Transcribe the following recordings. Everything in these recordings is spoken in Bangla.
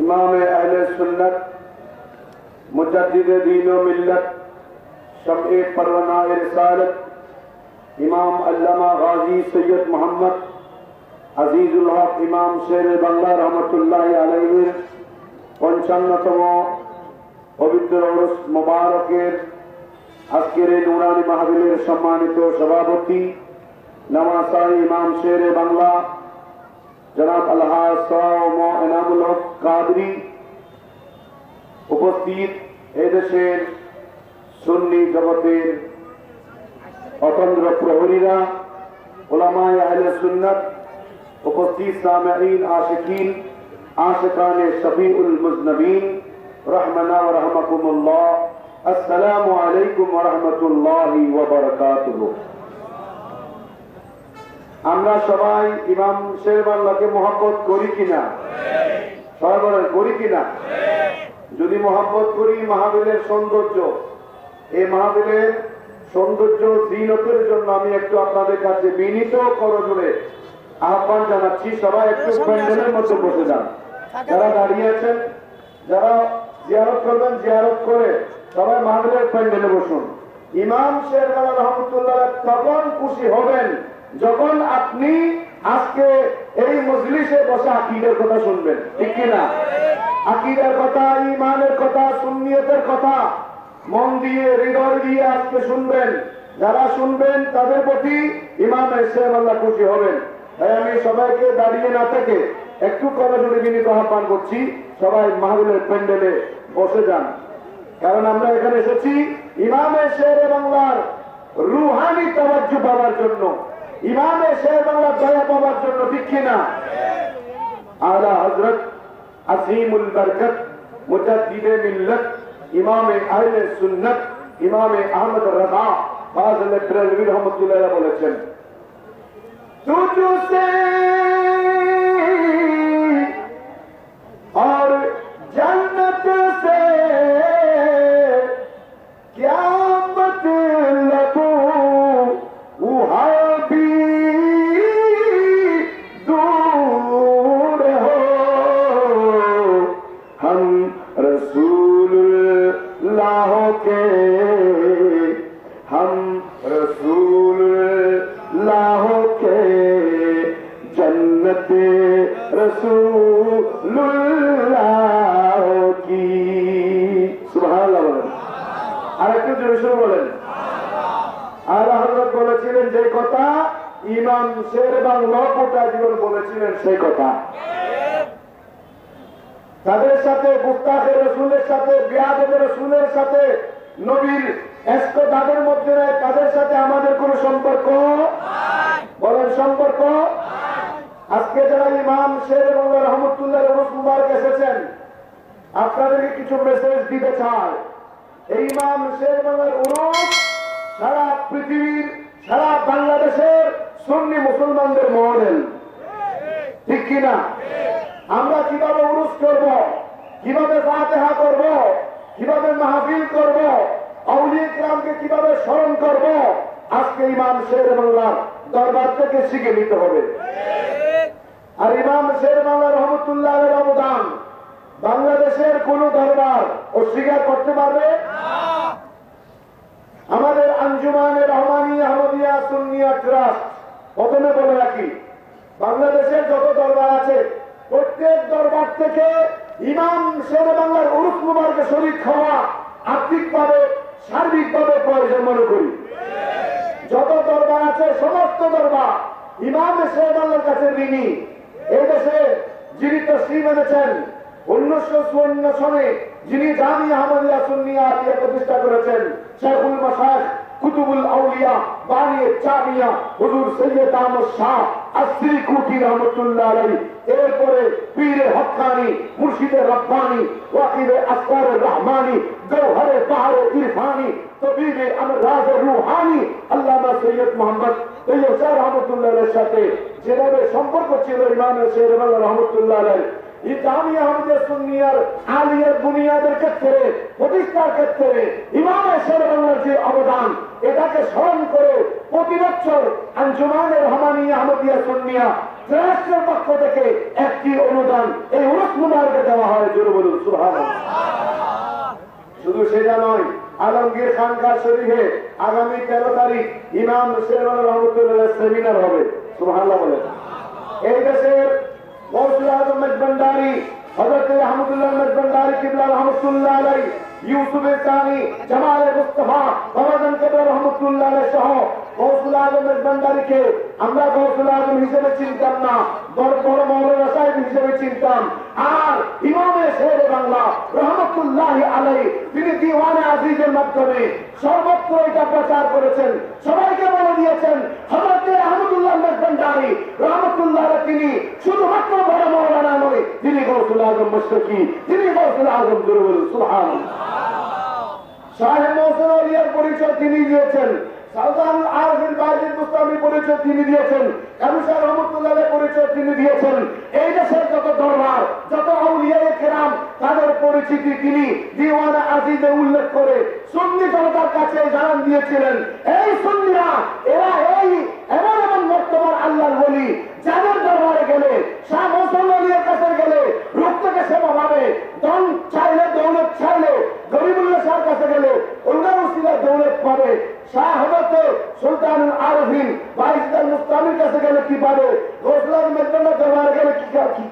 امام اہل سنت، مجدد دین و ملت، شمع پرونا رسالت، امام علمہ غازی سید محمد، عزیز الحق امام شیر بنگلہ رحمت اللہ علیہ পঞ্চান্নতম পবিত্র অরস মোবারকের আজকের এই নুরানি মাহাবিলের সম্মানিত সভাপতি নামাজ ইমাম শের বাংলা জনাব আল্লাহ এনামুল হক কাদরি উপস্থিত এদেশের সুন্নি জগতের অতন্দ্র প্রহরীরা, ওলামায় আহলে সুন্নত, উপস্থিত সামিন আশিকিন, আশিকান শফিউল মুজনবীন, রহমানা রহমকুমুল্লাহ। السلام عليكم ورحمة الله وبركاته আমরা সবাই ইমাম শেরবাংলাকে মোহাম্মত করি কিনা? বলেন করি কিনা যদি মহাব্বত করি মাহাবিলের সৌন্দর্য, এই মাহাবিলের সৌন্দর্য জিনতের জন্য আমি একটু আপনাদের কাছে বিনীত করজোরে আহ্বান জানাচ্ছি, সবাই একটু প্যান্ডেলের মধ্যে বসে যান। যারা দাঁড়িয়ে আছেন, যারা জিয়ারত করবেন, জিয়ারত করে সবাই মাহবিলের প্যান্ডেলে বসুন। ইমাম শেরবালা রহমতুল্লাহ তখন খুশি হবেন যখন আপনি আজকে এই মজলিসে বসে আকিদের কথা শুনবেন, ঠিক কিনা? আকিদের কথা ইমানের কথা, সুন্নিয়তের কথা, মন দিয়ে, হৃদয় দিয়ে আজকে শুনবেন। যারা শুনবেন, তাদের প্রতি ইমাম সাহেব আল্লাহ খুশি হবেন। তাই আমি সবাইকে দাঁড়িয়ে না থেকে একটু করজোরে বিনীত আহ্বান করছি, সবাই মাহবুলের প্যান্ডেলে বসে যান। কারণ আমরা এখানে এসেছি ইমামে শের বাংলার রুহানি তাবাজ্জু জন্য। ইমামে শের বাংলা দয়া পাওয়ার জন্য দিচ্ছি না আলা হজরত আসিমুল বরকত, মুজাদ্দিদে মিল্লত, ইমামে আহলে সুন্নত, ইমামে আহমদ রাজা ফাজলে ব্রেলভি রহমতুল্লাহ বলেছেন। তুজু हम रसूल लाह के जन्नत रसूलुल्लाह की সুবহানাল্লাহ বলেন আর একটু জোরে বলেন আল্লাহ হযরত বলেছিলেন যে কথা ইমাম শের বাংলা গোটা জীবন বলেছিলেন সেই কথা তাদের সাথে গুস্তাখের রসুলের সাথে বিয়াদের রসুলের সাথে নবীর তাদের মধ্যে নেই তাদের সাথে আমাদের কোনো সম্পর্ক? বলেন সম্পর্ক। আজকে যারা ইমাম শের এবং রহমতুল্লাহ মুবারক এসেছেন, আপনাদেরকে কিছু মেসেজ দিতে চায় এই ইমাম শের বাংলার উরুপ সারা পৃথিবীর, সারা বাংলাদেশের সুন্নি মুসলমানদের মডেল ঠিক কিনা আমরা কীভাবে উরুস করব? কীভাবে ফাতেহা করব? কীভাবে মাহফিল করব? কীভাবে স্মরণ করব? আজকে ইমাম শের বাংলার দরবার থেকে শিখে নিতে হবে। আর ইমাম শের বাংলা রহমতুল্লাহের অবদান বাংলাদেশের কোন দরবার অস্বীকার করতে পারবে? আমাদের আঞ্জুমানের রহমানি আহমদিয়া সুন্নিয়া ট্রাস্ট প্রথমে বলে রাখি, বাংলাদেশের যত দরবার আছে, প্রত্যেক দরবার থেকে ইমাম শের বাংলার উরুফ মুবারকে শরীর খাওয়া আর্থিকভাবে সার্বিকভাবে প্রয়োজন মনে করি। যত দরবার আছে, সমস্ত দরবার, ইমাম বাংলার কাছে ঋণী। এই দেশে যিনি তসলিম এনেছেন, উনিশশো চুয়ান্ন সনে যিনি জামি আহমদিয়া সুন্নিয়া আলিয়া প্রতিষ্ঠা করেছেন, শেখুল মাসাহ কুতুবুল আউলিয়া বানিয়ে চামিয়া হুজুর সৈয়দ আহমদ শাহ আসরি কুটি রহমতুল্লাহ আলাই এরপরে পীরে হক্কানি মুর্শিদে রব্বানি, ওয়াকিবে আসকারে রহমানি গৌহরে পাহাড়ে ইরফানি, তবিবে আমরাজ রুহানি। আল্লামা সৈয়দ মোহাম্মদ তৈয়ব রহমতুল্লাহ সাথে যেভাবে সম্পর্ক ছিল ইমামের শের রহমতুল্লাহ আলাই এই জামিয়া সুন্নিয়ার আলিয়ার বুনিয়াদের ক্ষেত্রে, প্রতিষ্ঠার ক্ষেত্রে ইমামের শের যে অবদান, এটাকে স্মরণ করে প্রতি বছর আঞ্জুমানের রহমানি আহমদিয়া সুন্নিয়া পক্ষ থেকে একটি অনুদান মুবারকে দেওয়া হয়, জোরে বলুন সুহান শুধু সেটা নয়, আলমগীর খানকার শরীফে আগামী তেরো তারিখ ইমাম শেরওয়ান রহমতুল্লাহ সেমিনার হবে, সুবহানাল্লাহ বলেন। এই দেশের আজম মেজবান্ডারি হজরত মেজবান্ডারি কিবলা রহমতুল্লাহ আলাই ইউসুফ সানি জামাল রহমতুল্লাহ সহ গৌসুল আজম মেজবান্ডারিকে আমরা গৌসুল আজম হিসেবে চিনতাম না বড় বড় মৌলানা সাহেব হিসেবে চিনতাম। আর ইমামে শেরে বাংলা রহমতুল্লাহ আলাই তিনি দিওয়ানে আজিজের মাধ্যমে সর্বত্র এটা প্রচার করেছেন সবাইকে বলে দিয়েছেন হজরত আহমদুল্লাহ মেজবান্ডারি রহমতুল্লাহ তিনি শুধুমাত্র বড় মৌলানা নয় তিনি গৌসুল আজম মুশরকি তিনি গৌসুল আজম দুরুল সুবহান। সাহেব মোহসেন আলিয়ার পরিচয় তিনি দিয়েছেন। তিনি দিয়েছেন। এই দেশের যত দরবার, যত কেরাম, তাদের পরিচিতি তিনি দিওয়ানা আজিজে উল্লেখ করে সুন্নি জনতার কাছে জানান দিয়েছিলেন। এই সুন্নিরা, এরা এই এমন এমন বর্তমান আল্লাহর বলি যাদের দরবারে গেলে, শাহ মোসল্লিয়ার কাছে গেলে থেকে সেবা পাবে ধন চাইলে দৌলত চাইলে গরিবুল্লাহ শাহর কাছে গেলে ওনার উসিলা দৌলত পাবে। শাহ হজরত সুলতান আরফিন মুস্তামির কাছে গেলে কি পাবে? গোসলার দরবারে গেলে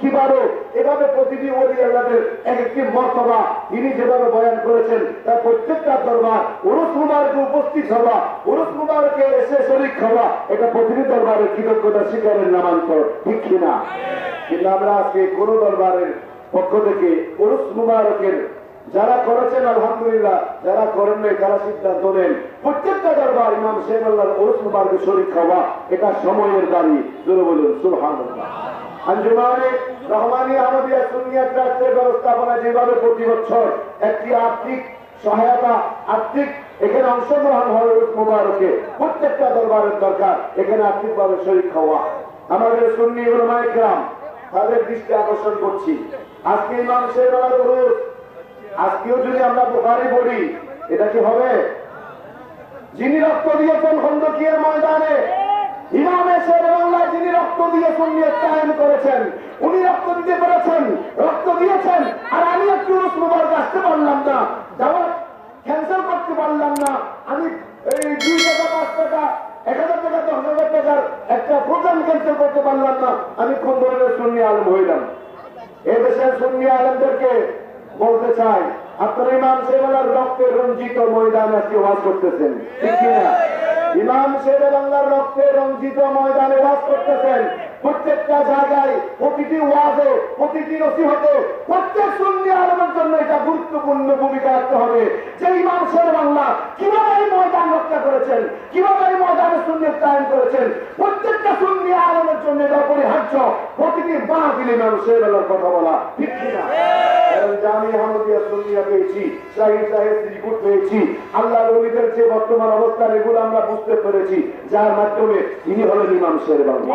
কি পাবে? এভাবে প্রতিটি ওলি আল্লাহদের এক একটি মর্তবা। তিনি যেভাবে বয়ান করেছেন, তার প্রত্যেকটা দরবার উরুস মুবারকে উপস্থিত হওয়া, উরুস মুবারকে এসে শরিক হওয়া, এটা প্রতিটি দরবারের কৃতজ্ঞতা স্বীকারের নামান্তর, ঠিক কিনা? কিন্তু আমরা আজকে কোন দরবারের পক্ষ থেকে উরুস মুবারকের যারা করেছেন আলহামদুলিল্লাহ, যারা করেন নাই তারা সিদ্ধান্ত নেন। প্রত্যেকটা দরবার ইমাম শেখ আল্লাহর ওরস মুবারকে শরীর খাওয়া এটা সময়ের দাবি। জোরে বলুন, সুবহানাল্লাহ। আঞ্জুমানে রহমানি আহমদিয়া ব্যবস্থাপনা যেভাবে প্রতি বছর একটি আর্থিক সহায়তা, আর্থিক এখানে অংশগ্রহণ হয় মুবারকে, প্রত্যেকটা দরবারের দরকার এখানে আর্থিকভাবে শরীর খাওয়া আমাদের সুন্নি কেরাম তাদের দৃষ্টি আকর্ষণ করছি। আজকে ইমাম আল্লাহর ওরস আজকেও যদি আমরা বোকারি বলি এটা কি হবে? যিনি রক্ত দিয়েছেন খন্দকিয়ের ময়দানে যিনি রক্ত করেছেন, উনি রক্ত দিতে পেরেছেন, রক্ত দিয়েছেন, আর আমি একটু মুবারক আসতে পারলাম না। যাওয়ার ক্যান্সেল করতে পারলাম না। আমি এই দুই টাকা পাঁচ টাকা এক হাজার টাকা দশ হাজার টাকার একটা প্রোগ্রাম ক্যান্সেল করতে পারলাম না আমি আলমদেরকে বলতে চাই, আপনার ইমাম সেবেলার রক্তে রঞ্জিত ময়দানে আজকে ওয়াজ করতেছেন। ঠিক ইমাম সেবেলার বাংলার রক্তে রঞ্জিত ময়দানে ওয়াজ করতেছেন। প্রত্যেকটা জায়গায় প্রতিটি ওয়াজে প্রতিটি নসিহতে প্রত্যেক সুন্নি আলমের জন্য এটা গুরুত্বপূর্ণ ভূমিকা রাখতে হবে। যে ইমাম শেরে বাংলা কীভাবে এই ময়দান রক্ষা করেছেন কীভাবে এই ময়দানে সুন্নিয়ত কায়েম করেছেন প্রত্যেকটা সুন্নি আলমের জন্য এটা অপরিহার্য প্রতিটি মাহফিল ইমাম শেরে বাংলার কথা বলা ঠিক কিনা? জামি আহমদিয়া সুন্নিয়া পেয়েছি শাহিদ সাহেব ত্রিকুট পেয়েছি আল্লাহ রবিদের যে বর্তমান অবস্থা এগুলো আমরা বুঝতে পেরেছি যার মাধ্যমে তিনি হলেন ইমাম শের বাংলা।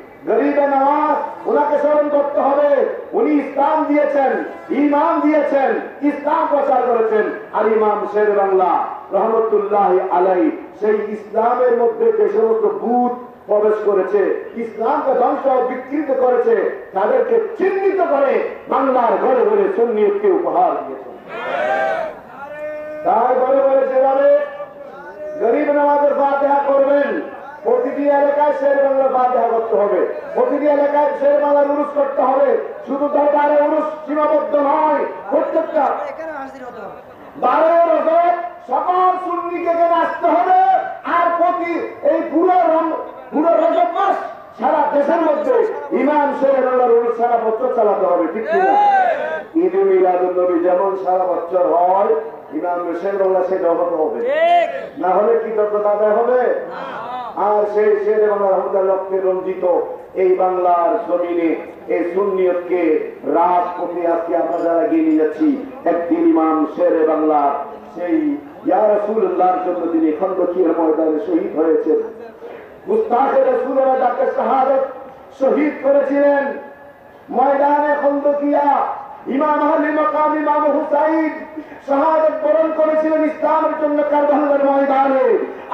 গরিবে নওয়াজ ওনাকে স্মরণ করতে হবে। উনি ইসলাম দিয়েছেন ইমাম দিয়েছেন, ইসলাম প্রচার করেছেন। আর ইমাম শের বাংলা রহমতুল্লাহ আলাই সেই ইসলামের মধ্যে যে সমস্ত ভূত প্রবেশ করেছে, ইসলামকে ধ্বংস বিকৃত করেছে, তাদেরকে চিহ্নিত করে বাংলার ঘরে ঘরে সন্নিয়তকে উপহার দিয়েছেন। তাই ঘরে ঘরে যেভাবে গরিব নামাজের ফাতেহা করবেন প্রতিটি এলাকায় শের বাংলার ফাতেহা করতে হবে। প্রতিটি এলাকায় শের বাংলার উরুস করতে হবে। শুধু দরবারে উরুস সীমাবদ্ধ নয় প্রত্যেকটা। বারো রজব সকল সুন্নিকে এখানে আসতে হবে। আর প্রতি এই পুরো পুরো রজব মাস সারা দেশের মধ্যে ইমাম শের বাংলার উরুস সারা বছর চালাতে হবে ঠিক কিনা? ঈদ মিলাদুল নবী যেমন সারা বছর হয় ইমাম শের বাংলা সেটা হতে হবে না হলে কি কৃতজ্ঞতা আদায় হবে? আর সেই শের বাংলা রহমদার রক্তে রঞ্জিত এই বাংলার জমিনে এই সুন্নিয়তকে রাজপথে আজকে আমরা যারা নিয়ে যাচ্ছি, একদিন ইমাম শেরে বাংলার সেই ইয়া রাসূলুল্লাহর জন্য তিনি খন্দকিয়ার ময়দানে শহীদ হয়েছেন। শহীদ করেছিলেন, ময়দানে খন্দকিয়া, ইমাম আহলে মাকাম ইমাম হুসাইন, শাহাদত বরণ করেছিলেন ইসলামের জন্য কারবালার ময়দানে।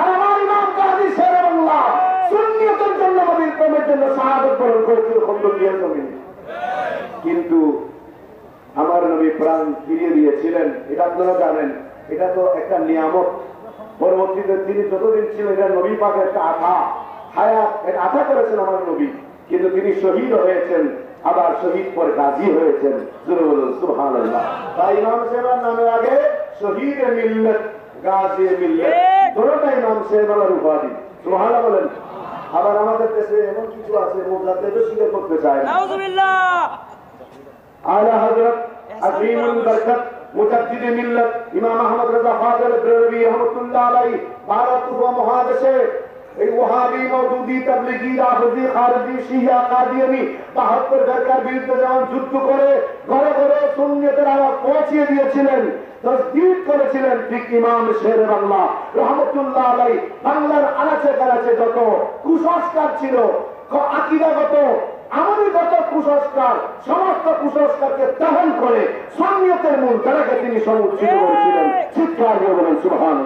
আর আমার ইমাম কাজী শেরে বাংলা সুন্নিয়তের জন্য নবীর প্রেমের জন্য শাহাদত বরণ করেছিল খন্দকিয়ার জমিনে কিন্তু আমার নবী প্রাণ ফিরিয়ে দিয়েছিলেন এটা আপনারা জানেন এটা তো একটা নিয়ামত। পরবর্তীতে তিনি যতদিন ছিলেন এটা নবী পাকের একটা আঠা হায়াত এটা আঠা করেছেন আমার নবী। কিন্তু তিনি শহীদ হয়েছেন আবার শহীদ পরে গাজী হয়েছেন। বলুন তাই ইমাম সাহেবের নামের আগে শহীদ মিল্লত গাজী মিল্লত দুটোটা ইমাম সাহেবের উপাধি। সুবহানাল্লাহ বলেন। আবার আমাদের দেশে এমন কিছু আছে মোগলাতে তো স্বীকার করতে চায় না। নাউজুবিল্লাহ। আলা হযরত আজিমুল বরকত মুজাদ্দিদ মিল্লাত ইমাম আহমদ রেজা ফাজল ব্রেলভি রহমাতুল্লাহ আলাইহি ভারত উপমহাদেশে এই ওহাবি মওদুদি তাবলিগি রাফজি খারজি শিয়া কাদিয়ানি 72 ফেরকার বিরুদ্ধে যেমন যুদ্ধ করে ঘরে ঘরে সুন্নিয়তের আওয়াজ পৌঁছিয়ে দিয়েছিলেন তসদিদ করেছিলেন ঠিক ইমাম শের বাংলা। রহমতুল্লাহ আলাই বাংলার আনাচে কানাচে যত কুসংস্কার ছিল আকিদাগত আমাদিগত কুসংস্কার সমস্ত কুসংস্কারকে দহন করে সন্নিয়তের মূল তারাকে তিনি সমুচ্ছিত করেছিলেন। দিয়ে বলেন সুবহান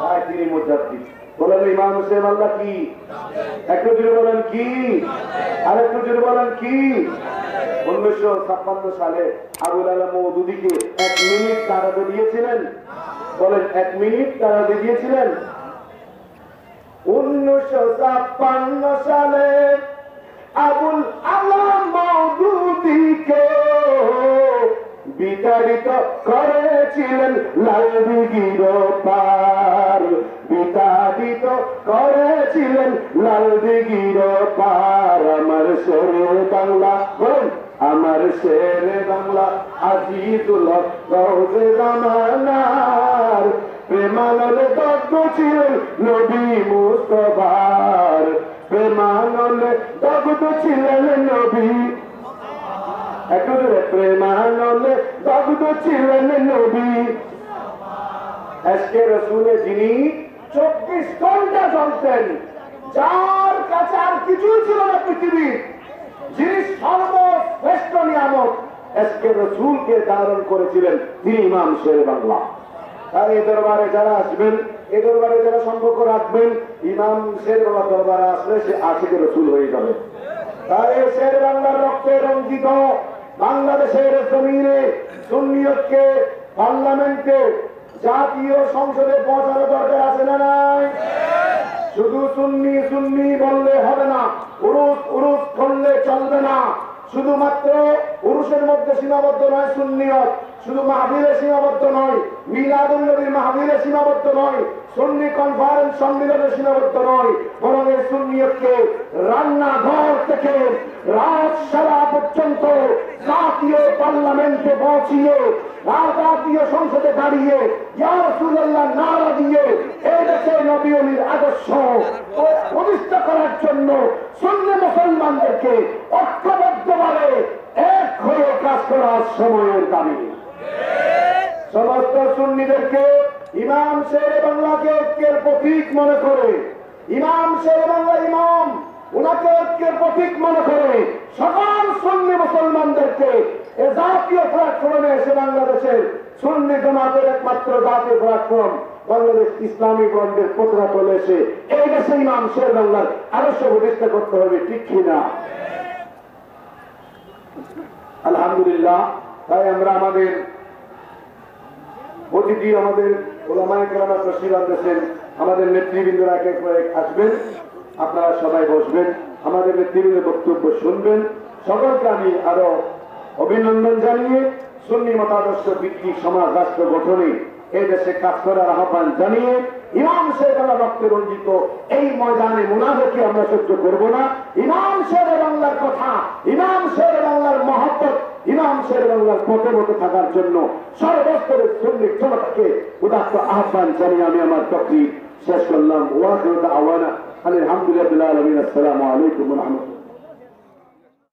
তাই তিনি মুজাদ্দিদ। বলেন ইমাম হোসেন, আল্লাহ কি? একটু জুড়ে বলেন কি? আর একটু জুড়ে বলেন কি? উনিশশো ছাপ্পান্ন সালে আবুল আলম মৌদুদিকে এক মিনিট কারাতে দিয়েছিলেন। বলেন, এক মিনিট কারাতে দিয়েছিলেন। উনিশশো ছাপ্পান্ন সালে আবুল আলম মৌদুদিকে বিতাড়িত করেছিলেন লালদিগির পার বিতাড়িত করেছিলেন লালদিগির পার আমার শেরে বাংলা বল আমার শেরে বাংলা আজিদুল গৌরে জামানার। প্রেমানলে দগ্ধ ছিলেন নবী মুস্তফার। প্রেমানলে দগ্ধ ছিলেন নবী প্রেমানলে দগ্ধ ছিলেন নবী। আজকে রসুলে যিনি চব্বিশ ঘণ্টা চলতেন যার কাছে আর কিছুই ছিল না যিনি সর্বশ্রেষ্ঠ নিয়ামক আজকে রসুলকে ধারণ করেছিলেন, তিনি ইমাম শের বাংলা। তাই এই দরবারে যারা আসবেন এই দরবারে যারা সম্পর্ক রাখবেন, ইমাম শের বাংলা দরবারে আসলে সে আশিকে রসুল হয়ে যাবে। তার এই শের বাংলার রক্তে রঞ্জিত বাংলাদেশের জমিনে সুন্নিয়তকে পার্লামেন্টে জাতীয় সংসদে পৌঁছানো দরকার আছে না নাই? শুধু সুন্নি সুন্নি বললে হবে না, উরুস উরুস করলে চলবে না। শুধুমাত্র পুরুষের মধ্যে সীমাবদ্ধ নয় সুন্নিয়ত। শুধু মাহবিলে সীমাবদ্ধ নয় মিলাদুল নবীর মাহবিলে সীমাবদ্ধ নয়, সুন্নি কনফারেন্স সম্মিলনে সীমাবদ্ধ নয়, বরং এই সুন্নিয়তকে রান্নাঘর থেকে রাজসভা পর্যন্ত জাতীয় পার্লামেন্টে পৌঁছিয়ে জাতীয় সংসদে দাঁড়িয়ে ইয়ারসুল্লাহ নারা দিয়ে এই দেশে নবী অলির আদর্শ প্রতিষ্ঠা করার জন্য সুন্নি মুসলমানদেরকে ঐক্যবদ্ধভাবে এক হয়ে কাজ করার সময়ের দাবি। সমস্ত সুন্নিদেরকে ইমাম শের বাংলাকে ঐক্যের প্রতীক মনে করে। ইমাম শের বাংলা ইমাম ওনাকে ঐক্যের প্রতীক মনে করে। সকল সুন্নি মুসলমানদেরকে এ জাতীয় প্ল্যাটফর্মে এসে বাংলাদেশের সুন্নি জমাতের একমাত্র জাতীয় প্ল্যাটফর্ম বাংলাদেশ ইসলামী ফ্রন্টের পতরা চলে এসে এই দেশে ইমাম শের বাংলার আদর্শ প্রতিষ্ঠা করতে হবে, ঠিক কিনা? আলহামদুলিল্লাহ। তাই আমরা আমাদের অতিথি আমাদের ওলামায় কেরামা তসির আনতেছেন। আমাদের নেতৃবৃন্দরা একে এক আসবেন। আপনারা সবাই বসবেন। আমাদের নেতৃবৃন্দের বক্তব্য শুনবেন। সকলকে আমি আরও অভিনন্দন জানিয়ে সুন্নি মতাদর্শ ভিত্তিক সমাজ রাষ্ট্র গঠনে এই দেশে কাজ করার আহ্বান জানিয়ে ইমাম শেখ রক্তে রঞ্জিত এই ময়দানে মুনাফেকে আমরা সহ্য করব না। ইমাম শের বাংলার কথা, ইমাম শের বাংলার মহব্বত ইমাম শের বাংলার পথে মতো থাকার জন্য সর্বস্তরের শ্রমিক জনতাকে উদাত্ত আহ্বান জানিয়ে আমি আমার তকরি শেষ করলাম। ওয়াজ আওয়ানা আলহামদুলিল্লাহ আলমিন। আসসালামু আলাইকুম রহমতুল্লাহ।